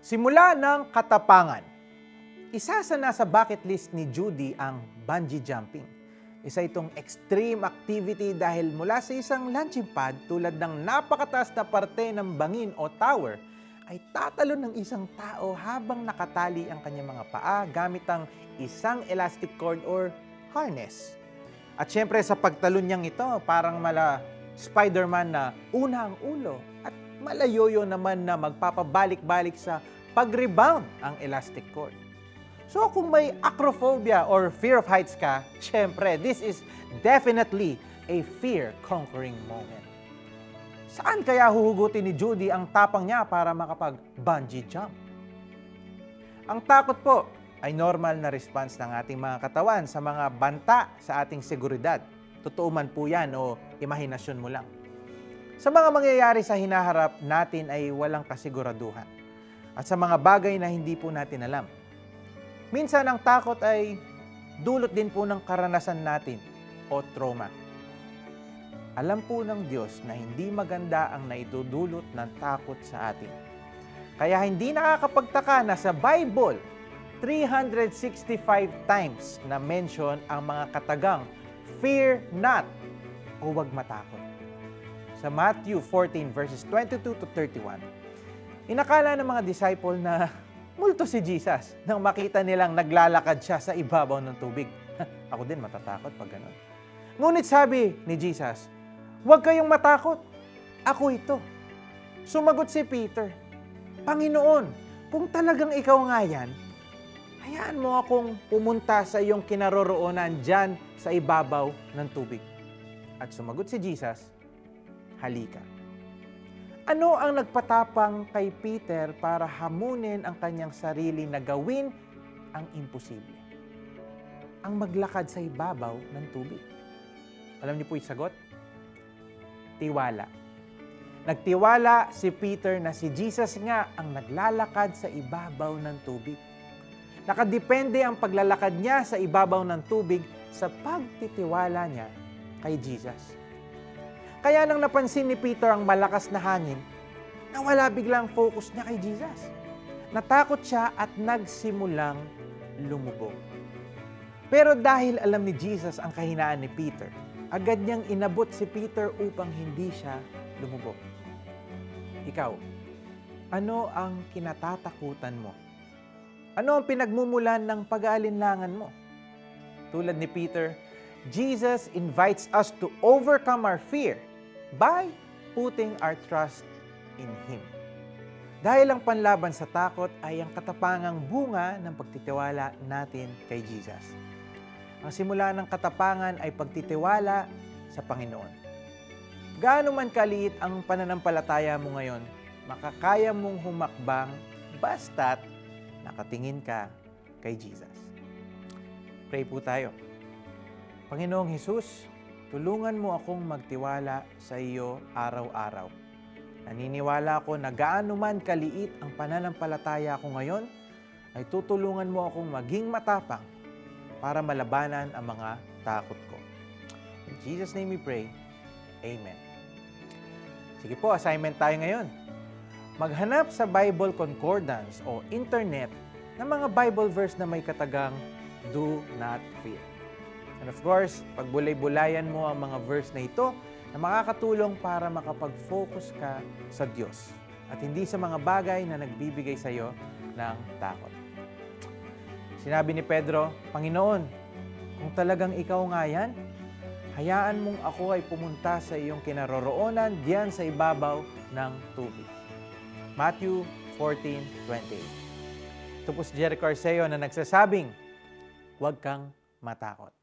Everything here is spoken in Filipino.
Simula ng katapangan. Isa sa nasa bucket list ni Judy ang bungee jumping. Isa itong extreme activity dahil mula sa isang launching pad tulad ng napakataas na parte ng bangin o tower ay tatalon ng isang tao habang nakatali ang kanyang mga paa gamit ang isang elastic cord or harness. At syempre sa pagtalon niyang ito, parang mala Spider-Man na una ang ulo at malayoyo naman na magpapabalik-balik sa pag-rebound ang elastic cord. So kung may acrophobia or fear of heights ka, syempre, this is definitely a fear-conquering moment. Saan kaya huhugutin ni Judy ang tapang niya para makapag-bungee jump? Ang takot po ay normal na response ng ating mga katawan sa mga banta sa ating seguridad. Totoo man po yan o imahinasyon mo lang. Sa mga mangyayari sa hinaharap natin ay walang kasiguraduhan. At sa mga bagay na hindi po natin alam. Minsan ang takot ay dulot din po ng karanasan natin o trauma. Alam po ng Diyos na hindi maganda ang naidudulot ng takot sa atin. Kaya hindi nakakapagtaka na sa Bible, 365 times na mention ang mga katagang fear not o huwag matakot. Sa Matthew 14 verses 22 to 31, inakala ng mga disciple na multo si Jesus nang makita nilang naglalakad siya sa ibabaw ng tubig. Ako din matatakot pag ganun. Ngunit sabi ni Jesus, Huwag kayong matakot. Ako ito. Sumagot si Peter, Panginoon, kung talagang ikaw nga yan, hayaan mo akong pumunta sa iyong kinaroroonan dyan sa ibabaw ng tubig. At sumagot si Jesus, Halika. Ano ang nagpatapang kay Peter para hamunin ang kanyang sarili na gawin ang imposible? Ang maglakad sa ibabaw ng tubig. Alam niyo po yung sagot? Tiwala. Nagtiwala si Peter na si Jesus nga ang naglalakad sa ibabaw ng tubig. Nakadepende ang paglalakad niya sa ibabaw ng tubig sa pagtitiwala niya kay Jesus. Kaya nang napansin ni Peter ang malakas na hangin, nawala biglang focus niya kay Jesus. Natakot siya at nagsimulang lumubog. Pero dahil alam ni Jesus ang kahinaan ni Peter, agad niyang inabot si Peter upang hindi siya lumubog. Ikaw, ano ang kinatatakutan mo? Ano ang pinagmumulan ng pag-aalinlangan mo? Tulad ni Peter, Jesus invites us to overcome our fear by putting our trust in Him. Dahil ang panlaban sa takot ay ang katapangang bunga ng pagtitiwala natin kay Jesus. Ang simula ng katapangan ay pagtitiwala sa Panginoon. Gaano man kaliit ang pananampalataya mo ngayon, makakaya mong humakbang basta't nakatingin ka kay Jesus. Pray po tayo. Panginoong Hesus, tulungan mo akong magtiwala sa iyo araw-araw. Naniniwala ako na gaano man kaliit ang pananampalataya ko ngayon, ay tutulungan mo akong maging matapang para malabanan ang mga takot ko. In Jesus' name we pray. Amen. Sige po, assignment tayo ngayon. Maghanap sa Bible Concordance o internet ng mga Bible verse na may katagang Do Not Fear. And of course, pagbulay-bulayan mo ang mga verse na ito na makakatulong para makapag-focus ka sa Diyos at hindi sa mga bagay na nagbibigay sa iyo ng takot. Sinabi ni Pedro, Panginoon, kung talagang ikaw nga yan, hayaan mong ako ay pumunta sa iyong kinaroroonan diyan sa ibabaw ng tubig. Matthew 14:28. Ito po si Jericho Arceo na nagsasabing, huwag kang matakot.